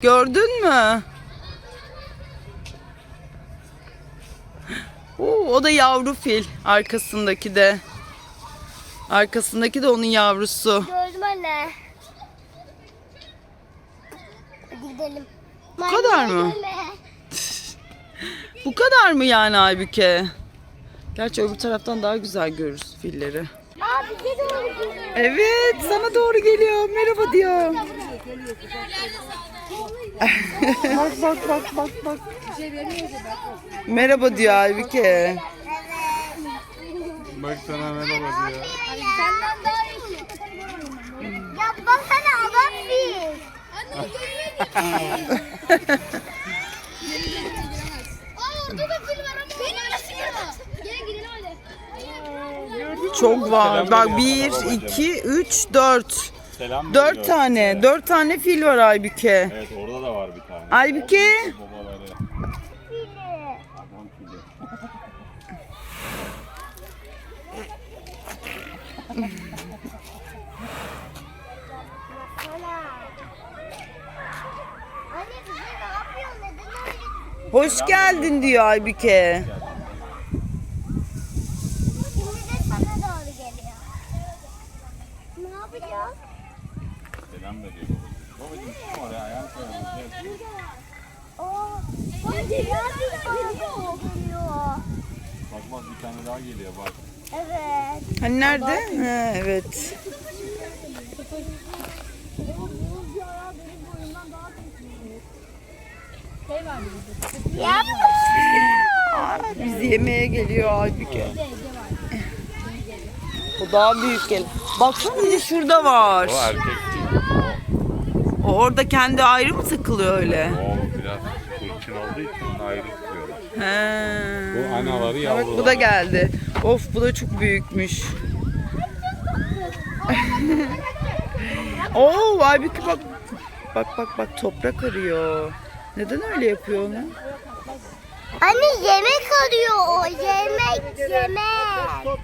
Gördün mü? Oo, o da yavru fil. Arkasındaki de. Arkasındaki de onun yavrusu. Gördüm anne. Hadi gidelim. Bu kadar mı? Bu kadar mı yani Aybüke? Gerçi öbür taraftan daha güzel görürüz filleri. Aa bize doğru gidiyor. Evet sana doğru geliyor. Merhaba diyor. Bak bak bak bak bak. Merhaba diyor Aybüke. Bak sana merhaba diyor. Senden daha iyi. Ya baksana adam fil. Aa orada da fil var ama. Benim nasıl Gel gidelim hadi. Çok var. Bak veriyor sana 1, babacığım. 2, 3, 4. Selam 4 veriyor tane. size. 4 tane fil var Aybüke. Evet orada da var bir tane. Aybüke. Babaları. Adam fili. Anne bize ne yapıyor? Neden öyle? Hoş geldin diyor Aybüke. Şimdi de sana doğru geliyor. Ne yapacağız? Selam veriyor babacığım. Babacığım çıkma oraya ayağını koyalım. Gel. Aa, bak diğer bir geliyor. Geliyor. Bak bir tane daha geliyor bak. Evet. Hani nerede? Ha, evet. Bizi yemeye geliyor Aybüke. O daha büyük gel. Baksana bir de şurada var. O erkek değil. O orada kendi ayrı mı takılıyor öyle? O biraz kurçun olduğu için onu ayrı tutuyorlar. He. Bu anaları Bak yavruları. bu da geldi. Of bu da çok büyükmüş. Oo Aybüke bak. Bak bak bak toprak arıyor. Neden öyle yapıyor onu? Anne yemek arıyor o. Yemek, yemek.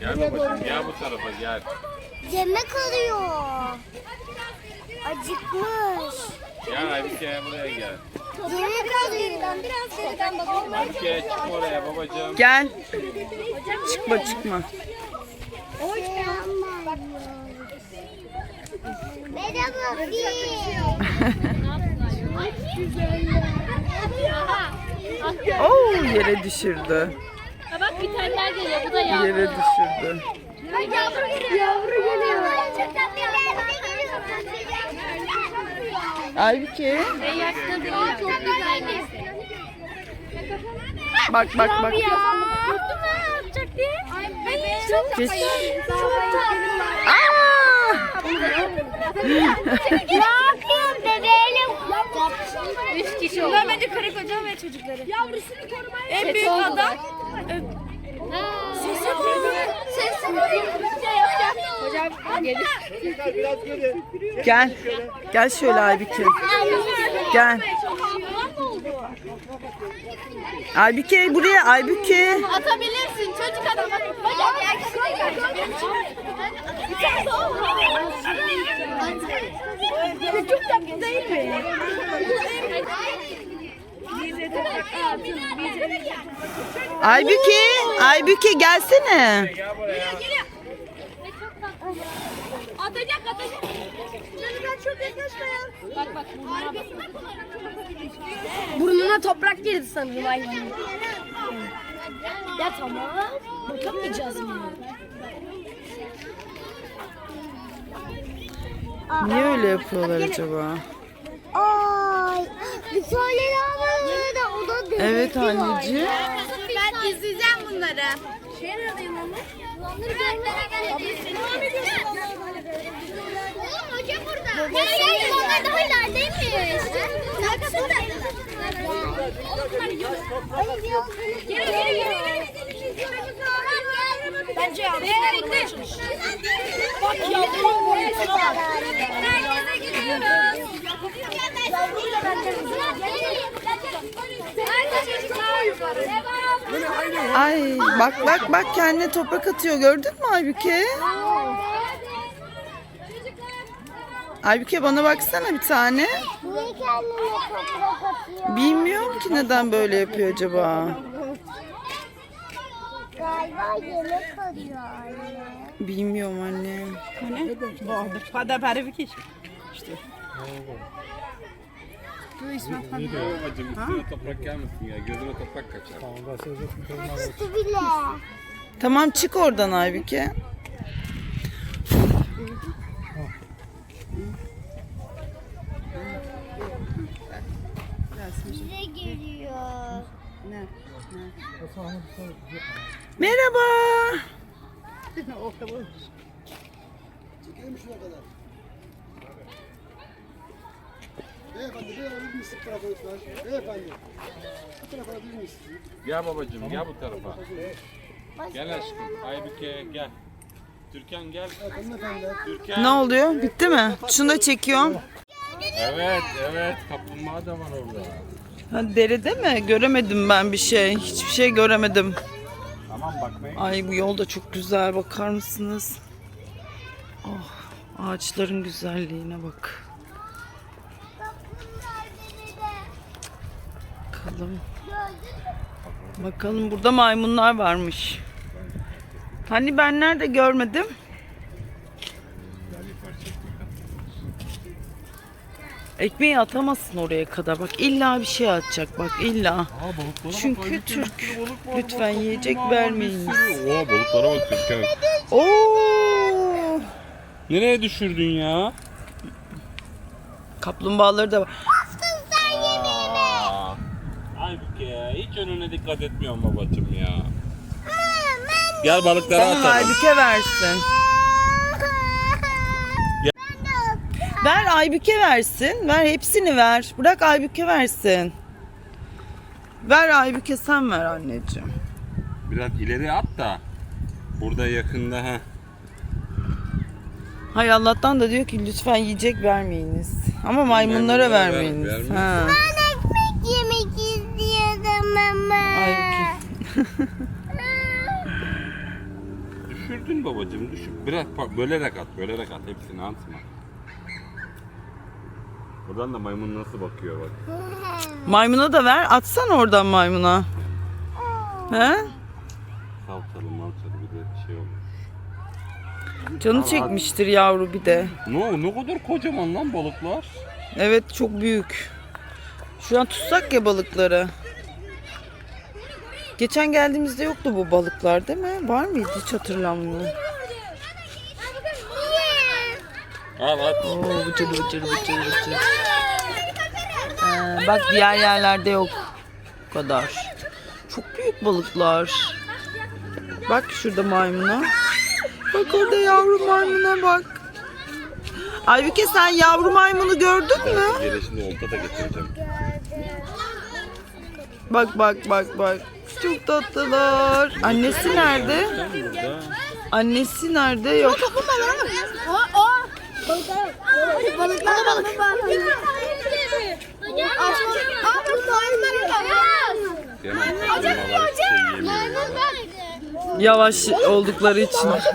Gel babacığım gel bu tarafa gel. Yemek arıyor. Acıkmış. Gel Aybüke buraya gel. Yemek arıyor. Biraz geriden bakayım. Aybüke çıkma oraya babacığım. Gel. Çıkma çıkma. Merhaba. Oo yere düşürdü. Ha bak bir tane daha geliyor. Bu da yavru. Yere düşürdü. Yavru geliyor. Yavru geliyor. Çok tatlı. Aybüke. Değil. Çok güzel. Bak bak bak. Korktun mu? Yapacak diye. Ay bebeğim. Çok Geç. Aa! Ne yapıyorsun bebeğim? Üç kişi oldu. Bunlar bence karı koca ve çocukları. Yavrusunu korumaya En büyük adam. Sesi Sesi Hocam. Gel. Gel şöyle Aybüke. Gel. Aybüke buraya Aybüke. Atabilirsin çocuk adam. Çok tatlı değil mi? Aybüke. Aybüke gelsene. Atacak atacak. Çocuklar çok yaklaşmayın. Bak bak. Burnuna toprak girdi sanırım ay. Ya tamam. Bakamayacağız mı? Niye öyle yapıyorlar acaba? Ay, bir tane orada. O da devesi Evet anneciğim. Ben izleyeceğim bunları. Şey neredeyim anne? Onları görmeden gelebilirsin. Hoca burada. Ya gel onlar daha ilerideymiş. Kanka burada. Geri geri geri. Bence yavrum. Bak yavrum boyasına bak. Herkese gidiyoruz. Ay bak bak bak kendine toprak atıyor gördün mü Aybüke? Aybüke bana baksana bir tane. Niye kendine toprak atıyor? Bilmiyorum ki neden böyle yapıyor acaba. Galiba yemek arıyor anne. Bilmiyorum anne. Ne diyor babacım? Üstüne toprak gelmesin ya. Toprak kaçar. Kaçtı bile. Tamam çık oradan Aybüke. Merhaba. Beyefendi bir alabilir misin bu tarafa lütfen? Beyefendi. Bu tarafa alabilir misin? Gel babacım gel bu tarafa. Gel aşkım. Aybüke gel. Türkan gel. Hanımefendi. Türkan. Ne oluyor? Bitti mi? Şunu da çekiyorum. Evet evet. Kaplumbağa da var orada. Ha, derede mi? Göremedim ben bir şey. Hiçbir şey göremedim. Tamam bakmayın. Ay bu yol da çok güzel. Bakar mısınız? Oh, ağaçların güzelliğine bak. Bakalım. Bakalım burada maymunlar varmış. Hani ben nerede görmedim? Ekmeği atamazsın oraya kadar. Bak illa bir şey atacak bak illa. Çünkü Türk. Lütfen yiyecek vermeyin. Oha balıklara bak Türkan. Oo! Nereye düşürdün ya? Kaplumbağaları da var. Aa. Aybüke hiç önüne dikkat etmiyorum babacım ya. Gel balıklara Tamam atalım. Aybüke versin. Ver Aybüke versin. Ver hepsini ver. Bırak Aybüke versin. Ver Aybüke sen ver anneciğim. Biraz ileri at da. Burada yakında ha. Hay Allah'tan da diyor ki lütfen yiyecek vermeyiniz. Ama maymunlara ver- vermeyiniz. vermeyin. ha. Ekmek yemek istiyorum ama. Aybüke. Düşürdün babacım düşür. Biraz pa- bölerek at, bölerek at. Hepsini atma. Buradan da maymun nasıl bakıyor bak. Maymuna da ver. Atsan oradan maymuna. He? Salçalı malçalı bir de şey olur. Canı çekmiştir yavru bir de. Ne, ne kadar kocaman lan balıklar. Evet çok büyük. Şu an tutsak ya balıkları. Geçen geldiğimizde yoktu bu balıklar değil mi? Var mıydı? Hiç hatırlamıyorum. Al at. Oo bıcır bıcır bıcır bıcır. Ee, bak diğer yerlerde yok. Bu kadar. Çok büyük balıklar. Bak şurada maymuna. Bak orada yavru maymuna bak. Aybüke sen yavru maymunu gördün mü? Gelişinde olta da getireceğim. Bak bak bak bak. Çok tatlılar. Annesi nerede? Annesi nerede? Yok. Balıklar balık. Yemem. Kaplumbağa hiçbir yemiyor. ya. Yavaş oldukları için. Hoca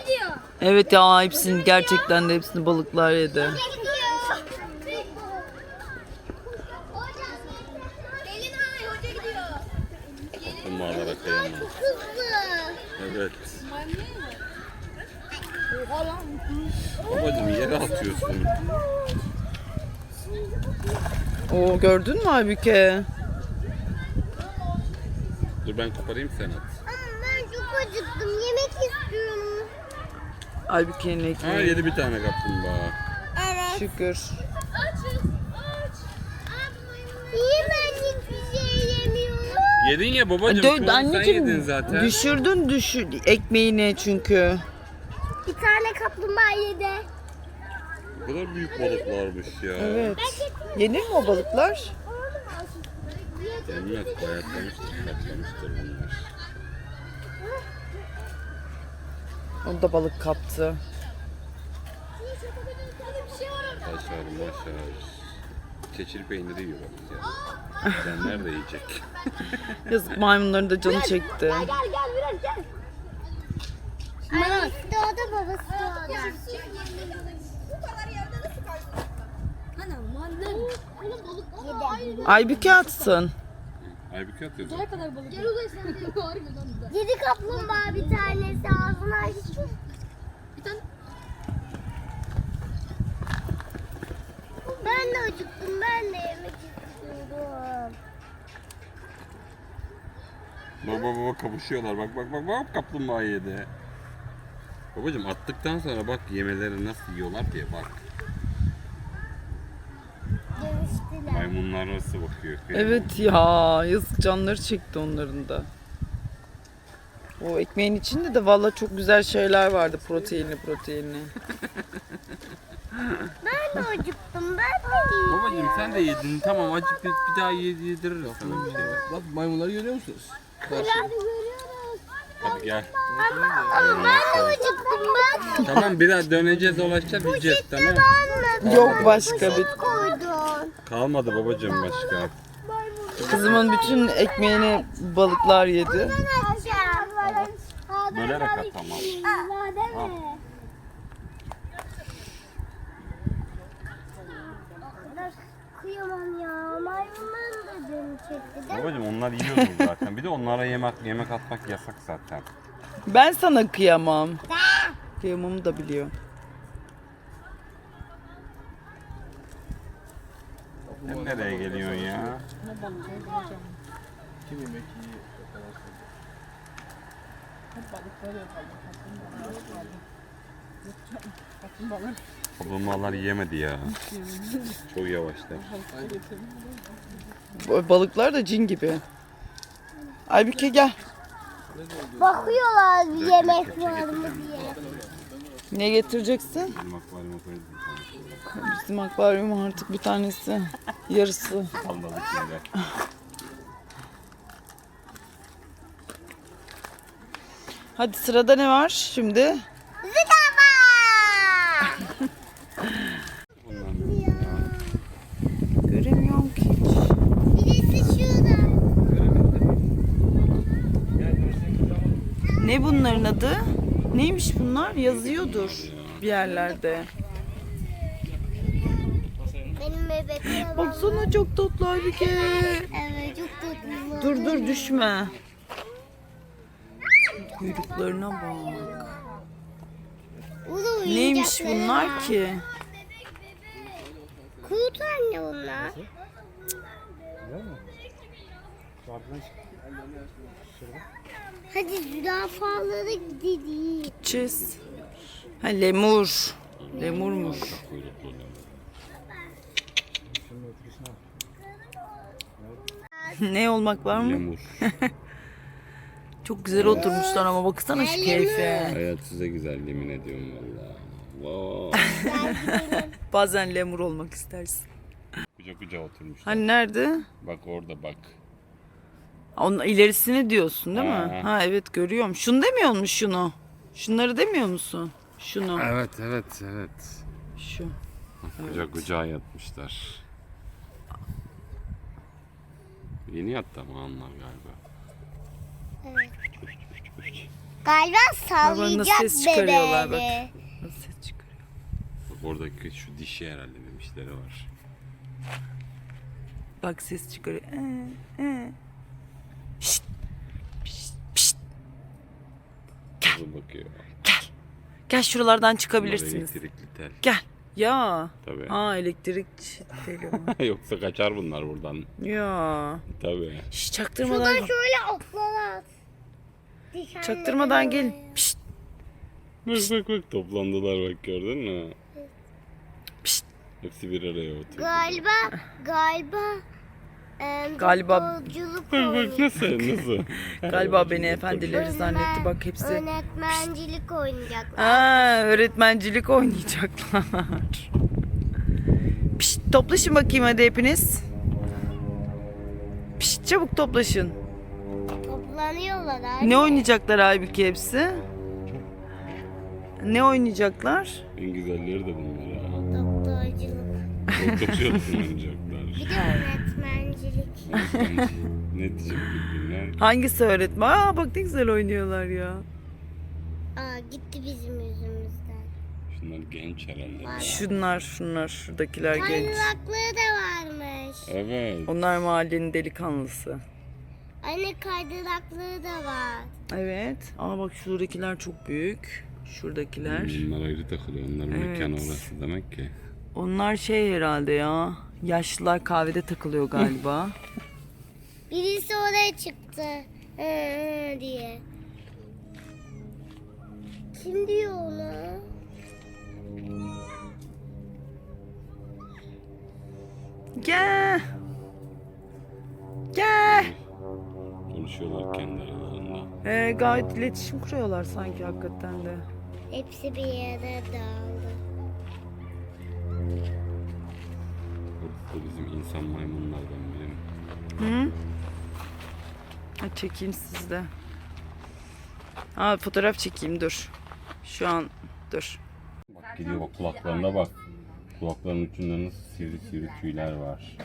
gidiyor. Evet ya hepsini gerçekten de hepsini balıklar yedi. Hoca gidiyor. Gelin ay hoca gidiyor. Kaplumbağalara kıyamam. Hızlı. Evet. Babacım yere atıyorsun. Oo gördün mü Aybüke? Dur ben koparayım sen at. Ama ben çok acıktım. Yemek istiyorum. Aybüke'nin Ha ekmeği. yedi bir tane kaplumbağa. Evet. Şükür. Açız. Aç. Niye ben hiçbir şey yemiyorum? Yedin ya babacım. Dö- çoğunu sen yedin anneciğim zaten. düşürdün düşür ekmeğini çünkü. Yedi. Ne kadar büyük balıklarmış ya. Evet. Yenir mi o balıklar? Yenmez bayatlamıştır, patlamıştır bunlar. O da balık kaptı. Başar başar. Keçil peyniri yiyor bak ya. Senler de yiyecek. Yazık maymunların da canı çekti. Gel gel biraz gel. Annesi doğdu babası doğdu. Ya şu bu kadar yerde nasıl karşılaştın? Anam annem. Atsın. Aybüke atıyor. Ne kadar balık? Gel uzay sen de var mı lan? Yedi kaplumbağa bir tanesi ağzına açtı. Bir tane Ben de acıktım. Ben de yemek istiyorum. Bak bak bak kavuşuyorlar. Bak bak bak bak kaplumbağa yedi. Babacım attıktan sonra bak yemeleri nasıl yiyorlar diye bak. Dövüştüler. Maymunlar nasıl bakıyor. Evet ya yazık canları çekti onların da. O ekmeğin içinde de valla çok güzel şeyler vardı proteinli proteinli. Ben de acıktım. Ben de yiyeyim. Babacım sen de yedin tamam acı bir, bir daha yed- yediririz sana bir şey. Bak maymunları görüyor musunuz? Görüyoruz. Hadi gel. Ama ben de acıktım. Ben Tamam bir daha döneceğiz dolaşacağız yiyeceğiz tamam. Yok başka bir. koydun. Kalmadı babacım başka. Kızımın bütün ekmeğini balıklar yedi. Bölerek at tamam. Aa, Kıyamam ya. Maymunların da canı çekti değil mi? Babacım onlar yiyordu zaten. Bir de onlara yemek yemek atmak yasak zaten. Ben sana kıyamam. Kıyamamı da biliyor. Sen nereye geliyorsun ya? Kim yemek? Kaplumbağalar yemedi ya. Çok yavaşlar. Balıklar da cin gibi. Aybüke gel. Bakıyorlar bir yemek var mı diye. Ne getireceksin? Bizim akvaryum artık bir tanesi. Yarısı. Hadi sırada ne var şimdi? Zıdama! Göremiyorum ki. Birisi şurada. Ne bunların adı? Neymiş bunlar? Yazıyordur bir yerlerde. Benim bebeklerim. Baksana çok tatlı Aybüke. Evet çok tatlı. Dur dur düşme. Kuyruklarına bak. Neymiş bunlar ki? Kurt anne bunlar. Hadi zürafalara gidelim. Çiz. Ha lemur. Lemurmuş. ne olmak var mı? Lemur. Çok güzel oturmuşlar ama baksana şu keyfe. Hayat size güzel yemin ediyorum valla. Vay. Bazen lemur olmak istersin. Kucak kucağa oturmuşlar. Hani nerede? Bak orada bak. Onun ilerisini diyorsun değil mi? Aha. Ha evet görüyorum. Şunu demiyor musun şunu? Şunları demiyor musun? Şunu. Evet evet evet. Şu. Kucak kucağa yatmışlar. Yeni yattı ama onlar galiba. Galiba Baba nasıl sallayacak ses çıkarıyorlar bak. bebeği. Nasıl ses çıkarıyor? Bak oradaki şu dişi herhalde memişleri var. Bak ses çıkarıyor. Ee, ee. Şşt. Pişt, pişt. Nasıl bakıyor. Gel şuralardan Bunlar çıkabilirsiniz. Elektrikli tel. Gel. Ya. Tabii. Aa elektrik teli var. Yoksa kaçar bunlar buradan. ya. Tabii. Şş, çaktırmadan. Şöyle atlalar. Çaktırmadan böyle. gel. Pişt. Bak bak bak toplandılar bak gördün mü? Pişt. Hepsi bir araya oturdu. Galiba galiba e, Galiba- Bak oynuyor. nasıl? Galiba beni efendileri zannetti. Bak hepsi. Öğretmencilik oynayacaklar. Aa, öğretmencilik oynayacaklar. Pişt, toplaşın bakayım hadi hepiniz. Pişt, çabuk toplaşın. Toplanıyorlar abi. Ne oynayacaklar halbuki hepsi? Ne oynayacaklar? En güzelleri de bunlar ha. Doktorculuk. Doktorculuk oynayacaklar. Bir de. Ne diyecek birbirine? Hangisi öğretmen? Aa bak ne güzel oynuyorlar ya. Aa gitti bizim yüzümüzden. Şunlar genç herhalde. Şunlar şunlar şuradakiler genç. Kaydırakları da Evet. Onlar mahallenin delikanlısı. Anne kaydıraklığı da var. Evet. Aa bak şuradakiler çok büyük. Şuradakiler. Bunlar ayrı takılıyor. Onların Evet. mekanı orası demek ki. Onlar şey herhalde ya. Yaşlılar kahvede takılıyor galiba. Birisi oraya çıktı. Diye. Kim diyor onu? Gel. Gel. Konuşuyorlar kendi aralarında. Ee, gayet iletişim kuruyorlar sanki hakikaten de. Hepsi bir yere dağıldı. Da bizim insan maymunlardan biri. Hı? Ha, çekeyim sizde. Ha fotoğraf çekeyim dur. Şu an dur. Bak gidiyor bak kulaklarına bak. Kulaklarının ucunda nasıl sivri sivri tüyler var.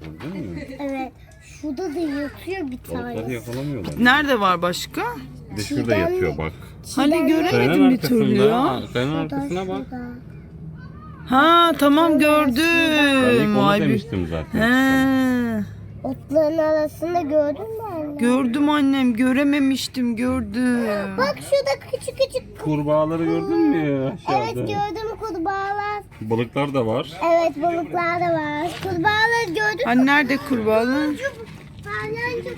Gördün mü? Evet. Şurada da yatıyor bir Balıkları tane. yakalamıyorlar. Nerede var başka? Bir de şurada yatıyor bak. Hani göremedim Kayanın bir türlü ya. arkasında. Kayanın arkasına bak. Ha tamam Ben gördüm. ilk onu Vay be. demiştim zaten. He. Otların arasında gördün mü anne? Gördüm annem görememiştim gördüm. Bak şurada küçük küçük. Kurbağaları gördün mü aşağıda? Evet gördüm kurbağalar. Balıklar da var. Evet balıklar da var. Kurbağaları gördün mü? Hani nerede kurbağalar? Palyancı.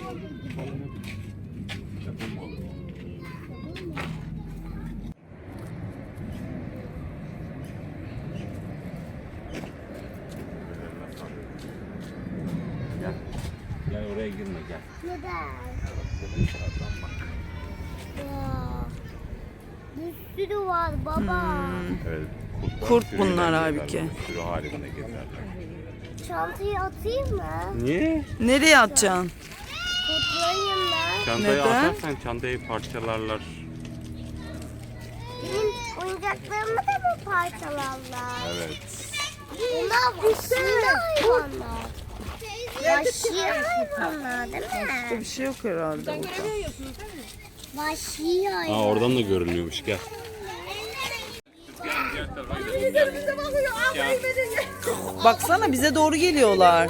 Oraya girme gel. Neden? Bir sürü var baba. Evet. Kurt bunlar halbuki. Sürü halinde gezerler. Çantayı atayım mı? Niye? Nereye atacaksın? Kurtların yanına. Çantayı Neden? atarsan çantayı parçalarlar. Benim oyuncaklarımı da mı parçalarlar? Evet. Bunlar vahşi hayvanlar. Vahşi hayvanlar değil Bir mi? şey yok herhalde burada. Vahşi hayvan. Aa oradan da görünüyormuş gel. Baksana bize doğru geliyorlar.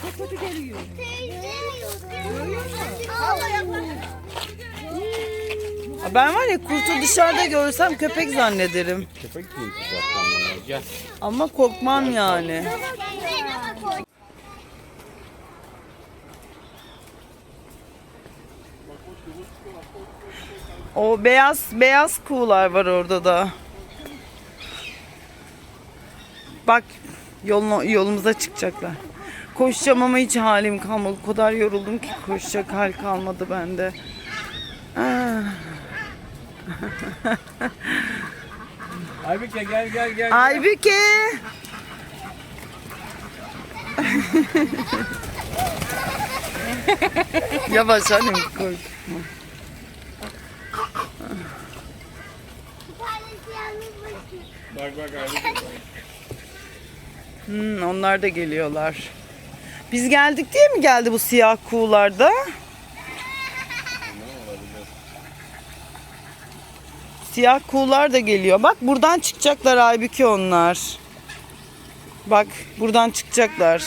Çok kötü geliyor. Ben var ya kurtu dışarıda görsem köpek zannederim. Köpek cinsi zaten bunlar gel. Ama korkmam yani. O beyaz beyaz kuğular var orada da. Bak yoluna, yolumuza çıkacaklar. Koşacağım ama hiç halim kalmadı. O kadar yoruldum ki koşacak hal kalmadı bende. Ah. Aybüke gel gel gel. Aybüke. Yavaş annem koy. Bak bak Aybüke. Hmm, onlar da geliyorlar. Biz geldik diye mi geldi bu siyah kuğularda? Siyah kuğular da geliyor. Bak buradan çıkacaklar Aybüke onlar. Bak buradan çıkacaklar.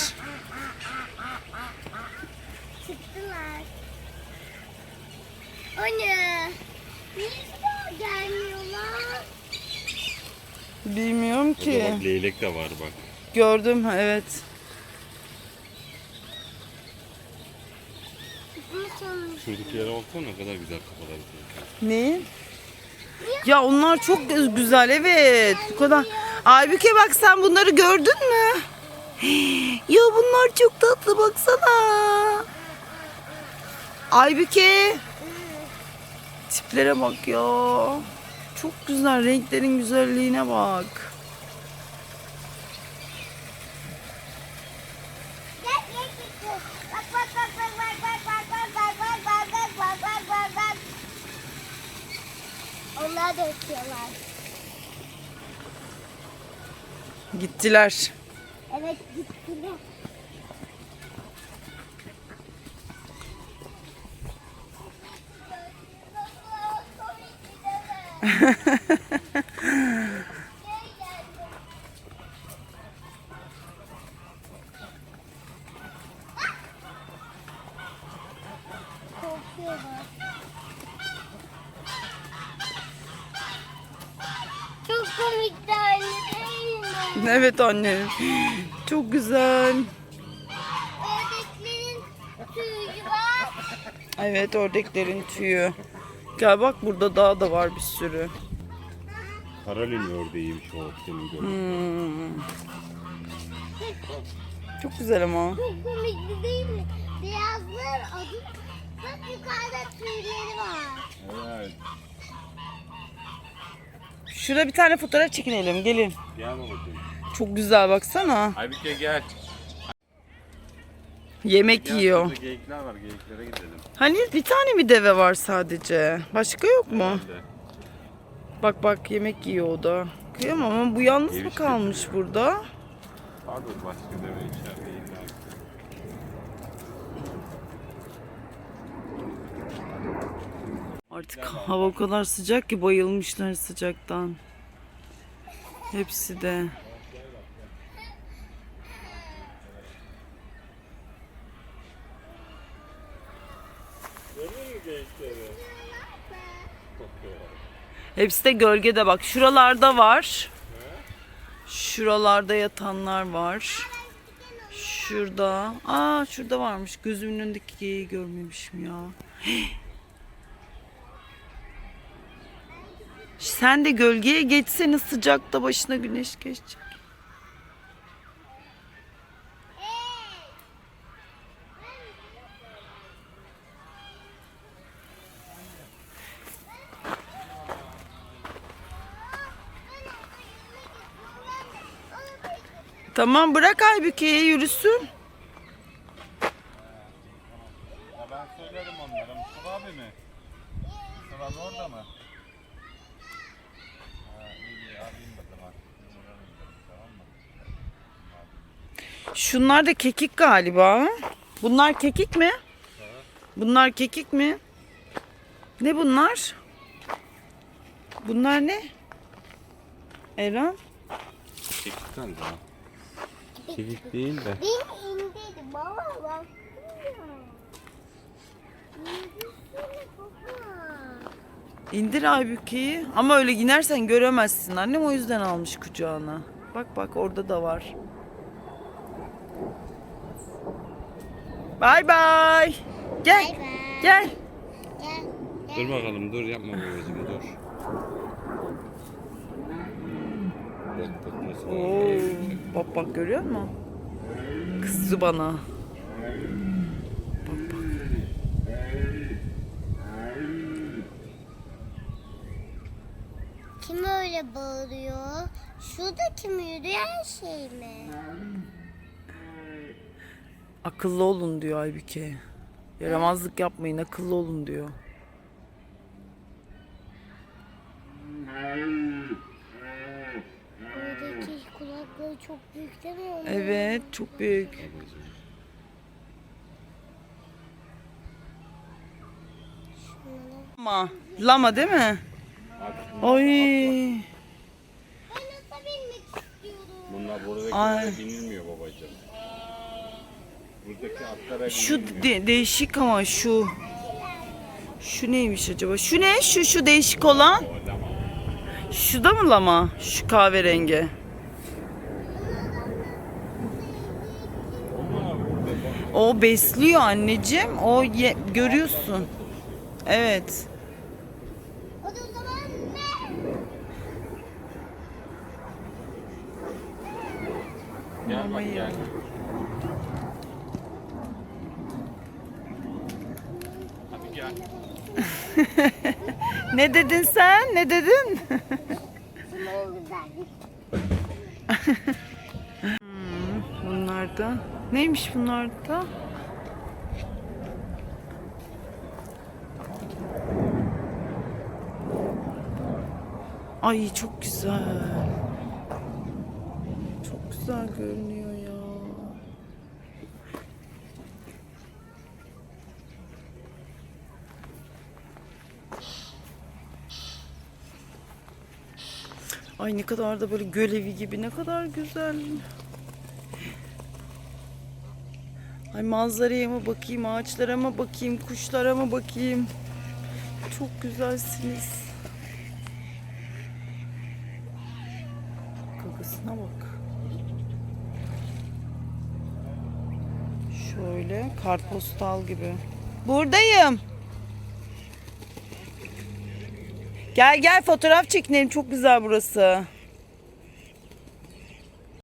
Çıktılar. Anne. Niye daha gelmiyorlar? Bilmiyorum Burada ki. bak leylek de var bak. Gördüm evet. Şuradakilere baksana ne kadar güzel kafaları. Ne? Ya onlar çok gü- güzel evet. Bu kadar. Aybüke bak sen bunları gördün mü? Ya bunlar çok tatlı baksana. Aybüke. Tiplere bak ya. Çok güzel renklerin güzelliğine bak. gidiyorlar. Gittiler. Evet gittiler. Ha ha ha. Evet anne. Çok güzel. Ördeklerin tüyü var. Evet ördeklerin tüyü. Gel bak burada daha da var bir sürü. Karolin ördeğiymiş o senin gördüğün. Hmm. Çok güzel ama. Çok komikti değil mi? Beyazlar adı. Bak yukarıda tüyleri var. Evet. Şurada bir tane fotoğraf çekinelim gelin. Gel babacığım. Çok güzel baksana. Aybüke gel. Yemek Gel yiyor. şurada geyikler var geyiklere gidelim. Hani bir tane mi deve var sadece? Başka yok mu? Hadi. Bak bak yemek yiyor o da. Kıyamam ama bu yalnız mı Geviş kalmış burada? Pardon başka deve içeride illa. Artık hava o kadar sıcak ki bayılmışlar sıcaktan. Hepsi de. Hepsi de gölgede bak. Şuralarda var. Şuralarda yatanlar var. Şurada. Aa şurada varmış. Gözümün önündeki geyiği görmemişim ya. Sen de gölgeye geçsene sıcakta başına güneş geçecek. Tamam bırak Aybüke'ye yürüsün. Ben söylerim onlara. Mustafa abi mi? Mustafa abi orada mı? Ha, iyi iyi. Tamam mı? Şunlar da kekik galiba. Bunlar kekik mi? Bunlar kekik mi? Ne bunlar? Bunlar ne? Eren? Kekik galiba. Kekik değil de. Benim indiydi baba bak. İndir Aybüke'yi. Ama öyle inersen göremezsin. Annem o yüzden almış kucağına. Bak bak orada da var. Bay bay. Gel. Gel. Gel. Dur bakalım dur yapma babacığım dur. Bak bak Oo, bak bak görüyor musun? Kızdı bana. Bak bak. Kim öyle bağırıyor? Şurada kim yürüyen şey mi? Akıllı olun diyor Aybüke. Yaramazlık yapmayın akıllı olun diyor. Oradaki kulakları çok büyük değil mi onun? Evet çok büyük. Lama. Lama değil mi? Oy. Ben ata binmek istiyorum. Bunlar buradaki Ay. Ay. binilmiyor babacığım. Buradaki atlara Şu binilmiyor. de- değişik ama şu. Şu neymiş acaba? Şu ne? Şu şu değişik olan. Şu da mı lama? Şu kahverengi. O besliyor anneciğim. O ye- görüyorsun. Evet. O zaman ne? Gel bak Mamayı gel. Hadi gel. Ne dedin sen? Ne dedin? Güzel. Bunlar da. Neymiş bunlar da? Ay çok güzel. Çok güzel görünüyor ya. Ay ne kadar da böyle gölevi gibi ne kadar güzel. Ay manzaraya mı bakayım, ağaçlara mı bakayım, kuşlara mı bakayım. Çok güzelsiniz. Arkasına bak. Şöyle kartpostal gibi. Buradayım. Gel gel fotoğraf çekinelim. Çok güzel burası.